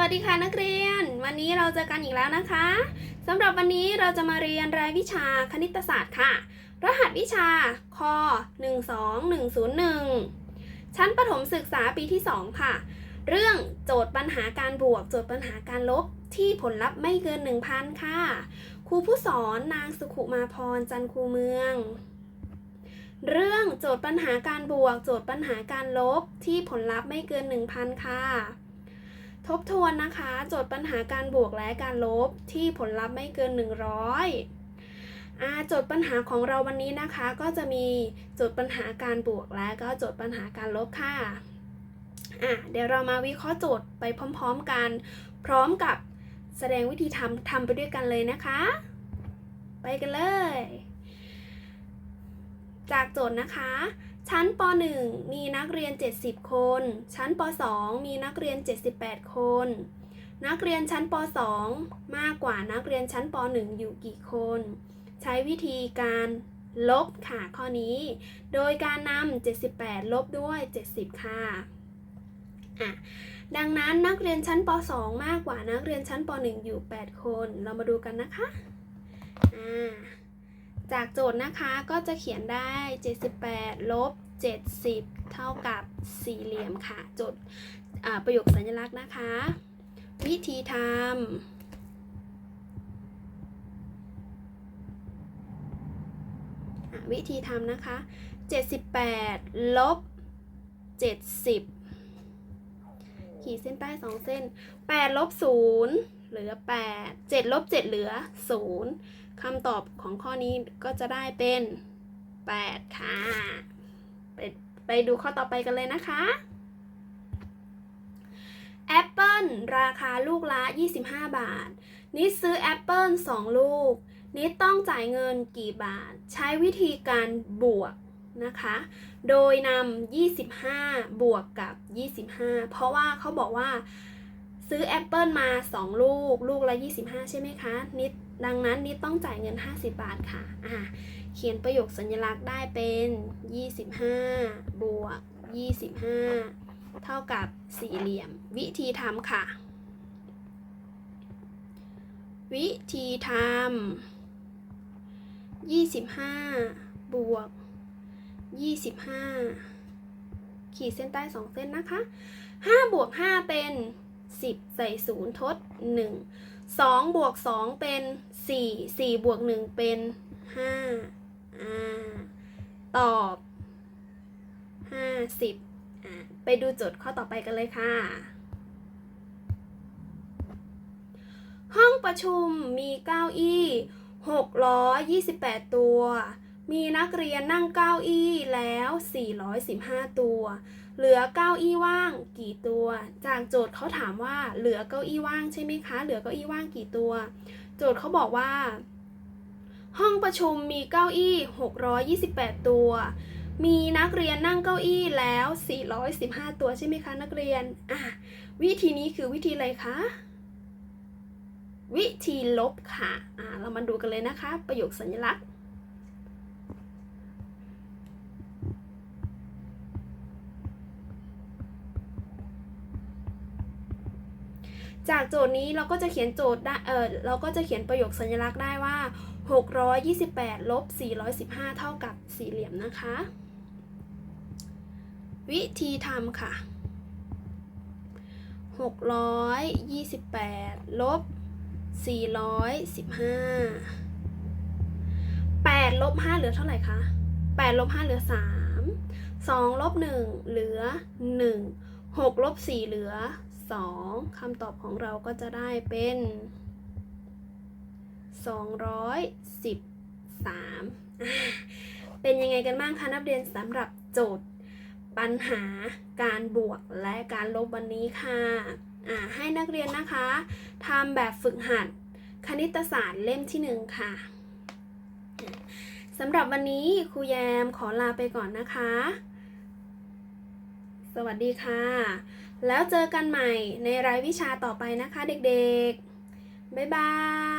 วัสดีค่ะนักเรียน วันนี้เราเจอกันอีกแล้วนะคะสำหรับวันนี้เราจะมาเรียนรายวิชาคณิตศาสตร์ค่ะ รหัสวิชาค12101 ชั้นประถมศึกษาปีที่ 2 ค่ะ เรื่องโจทย์ปัญหาการบวก โจทย์ปัญหาการลบที่ผลลัพธ์ไม่เกิน 1,000 ค่ะ ครูผู้สอนนางสุขุมาพรจันคูเมืองเรื่องโจทย์ปัญหาการบวก โจทย์ปัญหาการลบที่ผลลัพธ์ไม่เกิน 1,000 ค่ะ ทบทวนนะคะโจทย์ปัญหาการบวกและการลบที่ผลลัพธ์ไม่เกิน 100อ่าโจทย์ปัญหาของเราวันนี้นะคะ ก็จะมีโจทย์ปัญหาการบวกและก็โจทย์ปัญหาการลบค่ะอะเดี๋ยวเรามาวิเคราะห์โจทย์ไปพร้อมๆกัน พร้อมกับแสดงวิธีทำทำไปด้วยกันเลยนะคะ ไปกันเลย จากโจทย์นะคะ ชั้นป .1 มีนักเรียน 70 คน ชั้นป .2 มีนักเรียน 78 คน นักเรียนชั้นป .2 มากกว่านักเรียนชั้นป .1 อยู่กี่คน ใช้วิธีการลบค่ะข้อนี้ โดยการนำ78 ลบด้วย 70 ค่ะอะดังนั้นนักเรียนชั้นป .2 มากกว่านักเรียนชั้นป .1 อยู่ 8 คน เรามาดูกันนะคะอ่า จากโจทย์นะคะก็จะเขียนได้ 78 ลบ 70 เท่ากับสี่เหลี่ยมค่ะ โจทย์ประโยคสัญลักษณ์นะคะ วิธีทำวิธีทำนะคะ 78 ลบ 70 ขีดเส้นใต้ 2 เส้น 8 ลบ 0 เหลือ 8 7ลบ7เหลือ 0คำตอบของข้อนี้ก็จะได้เป็น 8 ค่ะ ไปไปดูข้อต่อไปกันเลยนะคะแอปเปิลราคาลูกละ 25 บาท นิดซื้อแอปเปิล2 ลูก นิดต้องจ่ายเงินกี่บาท ใช้วิธีการบวกนะคะ โดยนำ25 บวกกับ 25 เพราะว่าเขาบอกว่า ซื้อแอปเปิลมา 2 ลูก ลูกละ 25 ใช่ไหมคะ นิดดังนั้นนิดต้องจ่ายเงิน 50 บาทค่ะอ่าเขียนประโยคสัญลักษณ์ได้เป็น 25 บวก 25 เท่ากับสี่เหลี่ยม วิธีทำค่ะ วิธีทำ25 บวก 25 ขีดเส้นใต้ 2 เส้นนะคะ 5 บวก 5 เป็น 10 ใส่ 0 ทด 1 2 บวก 2 เป็น 4 4 บวก 1 เป็น 5อ่าตอบ 50อ่าไปดูโจทย์ข้อต่อไปกันเลยค่ะ ห้องประชุมมีเก้าอี้628 ตัว มีนักเรียนนั่งเก้าอี้แล้ว 415 ตัว เหลือเก้าอี้ว่างกี่ตัว จากโจทย์เขาถามว่าเหลือเก้าอี้ว่างใช่ไหมคะ เหลือเก้าอี้ว่างกี่ตัว โจทย์เขาบอกว่า ห้องประชุมมีเก้าอี้ 628 ตัว มีนักเรียนนั่งเก้าอี้แล้ว 415 ตัวใช่ไหมคะนักเรียน อะ วิธีนี้คือวิธีอะไรคะ วิธีลบค่ะ อ่าเรามาดูกันเลยนะคะ ประโยคสัญลักษณ์ จากโจทย์นี้เราก็จะเขียนโจทย์ได้เออเราก็จะเขียนประโยคสัญลักษณ์ได้ว่า 628ลบ415 เท่ากับสี่เหลี่ยมนะคะ วิธีทำค่ะ 628ลบ415 8ลบ5เหลือเท่าไหร่คะ8ลบ5เหลือ 3 2ลบ1เหลือ 1 6ลบ4เหลือ 2คำตอบของเราก็จะได้เป็น 213อ่าเป็นยังไงกันบ้างคะนักเรียนสำหรับโจทย์ปัญหาการบวกและการลบวันนี้ค่ะอ่าให้นักเรียนนะคะทำแบบฝึกหัดคณิตศาสตร์เล่มที่หนึ่งค่ะสำหรับวันนี้ครูแยมขอลาไปก่อนนะคะ สวัสดีค่ะ แล้วเจอกันใหม่ในรายวิชาต่อไปนะคะเด็กๆ บ๊ายบาย